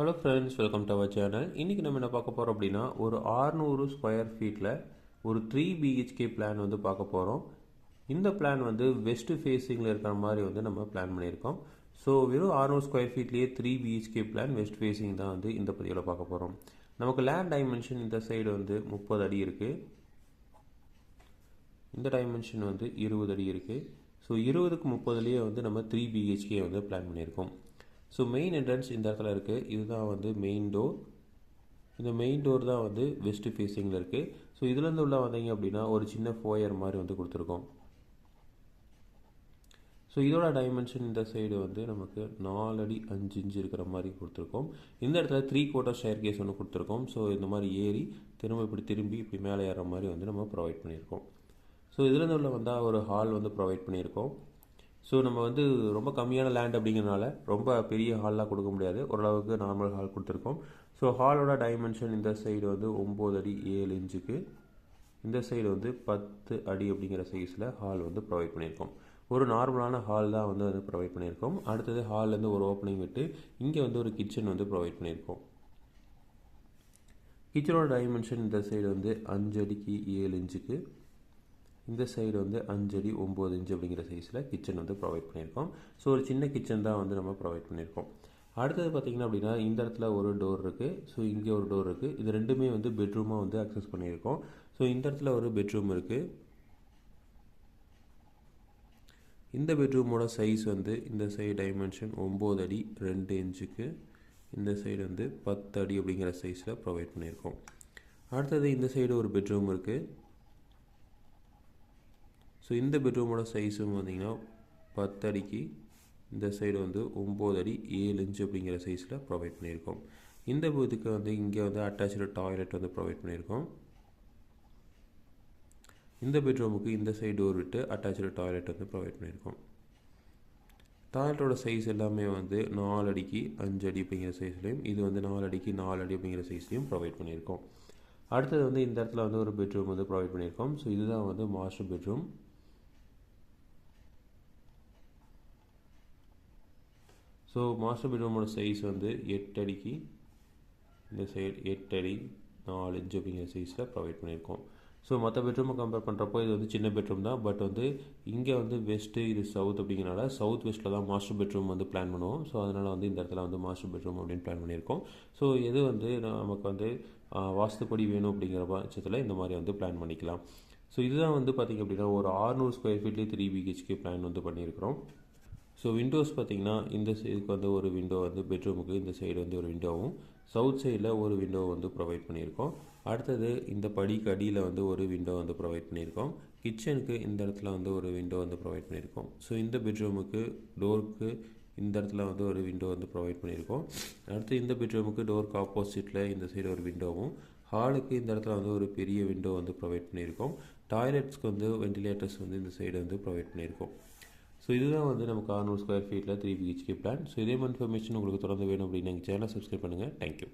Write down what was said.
Hello friends welcome to our channel இன்றைக்கி நம்ம என்ன பார்க்க போகிறோம் அப்படின்னா ஒரு 600 ஸ்கொயர் ஃபீட்டில் ஒரு த்ரீ பிஹெச்கே பிளான் வந்து பார்க்க போகிறோம் இந்த பிளான் வந்து வெஸ்ட் ஃபேஸிங்கில் இருக்கிற மாதிரி வந்து நம்ம பிளான் பண்ணியிருக்கோம். ஸோ வெறும் 600 square ஃபீட்லேயே three BHK plan west facing தான் வந்து இந்த பதிவில் பார்க்க போகிறோம் நமக்கு லேண்ட் டைமென்ஷன் இந்த சைடு வந்து முப்பது அடி இருக்குது இந்த டைமென்ஷன் வந்து இருபது அடி இருக்குது ஸோ இருபதுக்கு முப்பதுலேயே வந்து நம்ம த்ரீ பிஹெச்கே வந்து பிளான் பண்ணியிருக்கோம். ஸோ மெயின் என்ட்ரன்ஸ் இந்த இடத்துல இருக்குது இதுதான் வந்து மெயின் டோர் இந்த மெயின் டோர் தான் வந்து வெஸ்ட் ஃபேஸிங்கில் இருக்குது ஸோ இதுலேருந்து உள்ள வந்தீங்க அப்படின்னா ஒரு சின்ன ஃபோயர் மாதிரி வந்து கொடுத்துருக்கோம். ஸோ இதோட டைமென்ஷன் இந்த சைடு வந்து நமக்கு நாலு அடி அஞ்சு இன்ச்சு இருக்கிற மாதிரி கொடுத்துருக்கோம். இந்த இடத்துல த்ரீ கோட்டர் ஷேர் கேஸ் ஒன்று கொடுத்துருக்கோம். ஸோ இந்த மாதிரி ஏறி திரும்ப இப்படி திரும்பி இப்படி மேலே ஏறுற மாதிரி வந்து நம்ம ப்ரொவைட் பண்ணியிருக்கோம். ஸோ இதுலேருந்து உள்ள வந்தால் ஒரு ஹால் வந்து ப்ரொவைட் பண்ணியிருக்கோம். ஸோ நம்ம வந்து ரொம்ப கம்மியான லேண்ட் அப்படிங்கிறனால ரொம்ப பெரிய ஹால்லாம் கொடுக்க முடியாது. ஓரளவுக்கு நார்மல் ஹால் கொடுத்துருக்கோம். ஸோ ஹாலோட டைமென்ஷன் இந்த சைடு வந்து ஒம்பது அடி ஏழு இன்ச்சுக்கு இந்த சைடு வந்து பத்து அடி அப்படிங்கிற சைஸில் ஹால் வந்து ப்ரொவைட் பண்ணியிருக்கோம். ஒரு நார்மலான ஹால் தான் வந்து வந்து ப்ரொவைட் பண்ணியிருக்கோம். அடுத்தது ஹால்லேருந்து ஒரு ஓப்பனிங் விட்டு இங்கே வந்து ஒரு கிச்சன் வந்து ப்ரொவைட் பண்ணியிருக்கோம். கிச்சனோட டைமென்ஷன் இந்த சைடு வந்து அஞ்சு அடிக்கு ஏழு இன்ச்சுக்கு இந்த சைடு வந்து அஞ்சு அடி ஒம்பது இன்ச்சு அப்படிங்கிற சைஸில் கிச்சன் வந்து ப்ரொவைட் பண்ணியிருக்கோம். ஸோ ஒரு சின்ன கிச்சன் தான் வந்து நம்ம ப்ரொவைட் பண்ணியிருக்கோம். அடுத்தது பார்த்திங்கன்னா அப்படின்னா இந்த இடத்துல ஒரு டோர் இருக்குது ஸோ இங்கே ஒரு டோர் இருக்குது இது ரெண்டுமே வந்து பெட்ரூமாக வந்து அக்சஸ் பண்ணியிருக்கோம். ஸோ இந்த இடத்துல ஒரு பெட்ரூம் இருக்குது இந்த பெட்ரூமோட சைஸ் வந்து இந்த சைடு டைமென்ஷன் ஒம்பது அடி ரெண்டு இன்ச்சுக்கு இந்த சைடு வந்து பத்து அடி அப்படிங்கிற சைஸில் ப்ரொவைட் பண்ணியிருக்கோம். அடுத்தது இந்த சைடு ஒரு பெட்ரூம் இருக்குது ஸோ இந்த பெட்ரூமோட சைஸும் பார்த்திங்கன்னா பத்து அடிக்கு இந்த சைடு வந்து ஒம்பது அடி ஏழு இன்ச்சு அப்படிங்கிற சைஸில் ப்ரொவைட் பண்ணியிருக்கோம். இந்த இதுக்கு வந்து இங்கே வந்து அட்டாச்சு டாய்லெட் வந்து ப்ரொவைட் பண்ணியிருக்கோம். இந்த பெட்ரூமுக்கு இந்த சைடு டோர் விட்டு அட்டாச்சு டாய்லெட் வந்து ப்ரொவைட் பண்ணியிருக்கோம். டாய்லெட்டோட சைஸ் எல்லாமே வந்து நாலு அடிக்கு அஞ்சு அடி அப்படிங்கிற சைஸ்லையும் இது வந்து நாலு அடிக்கு நாலு அடி அப்படிங்கிற சைஸ்லையும் ப்ரொவைட் பண்ணியிருக்கோம். அடுத்தது வந்து இந்த இடத்துல வந்து ஒரு பெட்ரூம் வந்து ப்ரொவைட் பண்ணியிருக்கோம். ஸோ இதுதான் வந்து மாஸ்டர் பெட்ரூம் ஸோ மாஸ்டர் பெட்ரூமோட சைஸ் வந்து எட்டு அடிக்கு இந்த சைடு எட்டு அடி நாலு இன்ச் அப்படிங்கிற சைஸில் ப்ரொவைட் பண்ணியிருக்கோம். ஸோ மற்ற பெட்ரூமை கம்பேர் பண்ணுறப்போ இது வந்து சின்ன பெட்ரூம் தான். பட் வந்து இங்கே வந்து வெஸ்ட்டு இது சவுத் அப்படிங்கிறனால சவுத் வெஸ்ட்டில் தான் மாஸ்டர் பெட்ரூம் வந்து பிளான் பண்ணுவோம். ஸோ அதனால் வந்து இந்த இடத்துல வந்து மாஸ்டர் பெட்ரூம் அப்படின்னு பிளான் பண்ணியிருக்கோம். ஸோ எது வந்து நமக்கு வந்து வாஸ்துப்படி வேணும் அப்படிங்கிற பட்சத்தில் இந்த மாதிரி வந்து பிளான் பண்ணிக்கலாம். ஸோ இதுதான் வந்து பார்த்திங்க அப்படின்னா ஒரு ஆறுநூறு ஸ்கொயர் ஃபீட்லேயே த்ரீ பிஹெச்கே பிளான் வந்து பண்ணியிருக்கிறோம். ஸோ விண்டோஸ் பார்த்திங்கன்னா இந்த சைடுக்கு வந்து ஒரு விண்டோ வந்து பெட்ரூமுக்கு இந்த சைடு வந்து ஒரு விண்டோவும் சவுத் சைடில் ஒரு விண்டோ வந்து ப்ரொவைட் பண்ணியிருக்கோம். அடுத்தது இந்த படிக்கு அடியில் வந்து ஒரு விண்டோ வந்து ப்ரொவைட் பண்ணியிருக்கோம். கிச்சனுக்கு இந்த இடத்துல வந்து ஒரு விண்டோ வந்து ப்ரொவைட் பண்ணியிருக்கோம். ஸோ இந்த பெட்ரூமுக்கு டோருக்கு இந்த இடத்துல வந்து ஒரு விண்டோ வந்து ப்ரொவைட் பண்ணியிருக்கோம். அடுத்து இந்த பெட்ரூமுக்கு டோருக்கு ஆப்போசிட்டில் இந்த சைடு ஒரு விண்டோவும் ஹாலுக்கு இந்த இடத்துல வந்து ஒரு பெரிய விண்டோ வந்து ப்ரொவைட் பண்ணியிருக்கோம். டாய்லெட்ஸ்க்கு வந்து வெண்டிலேட்டர்ஸ் வந்து இந்த சைடு வந்து ப்ரொவைட் பண்ணியிருக்கோம். ஸோ இதுதான் வந்து நமக்கு ஆறுநூறு ஸ்கொயர் ஃபீட்டில் த்ரீ பிஹெச்கே பிளான் ஸோ இதே மாதிரி இன்ஃபர்மேஷன் உங்களுக்கு தொடர்ந்து வேணும் அப்படின்னு எங்கள் சேனலை சப்ஸ்கிரைப் பண்ணுங்கள் தேங்க்யூ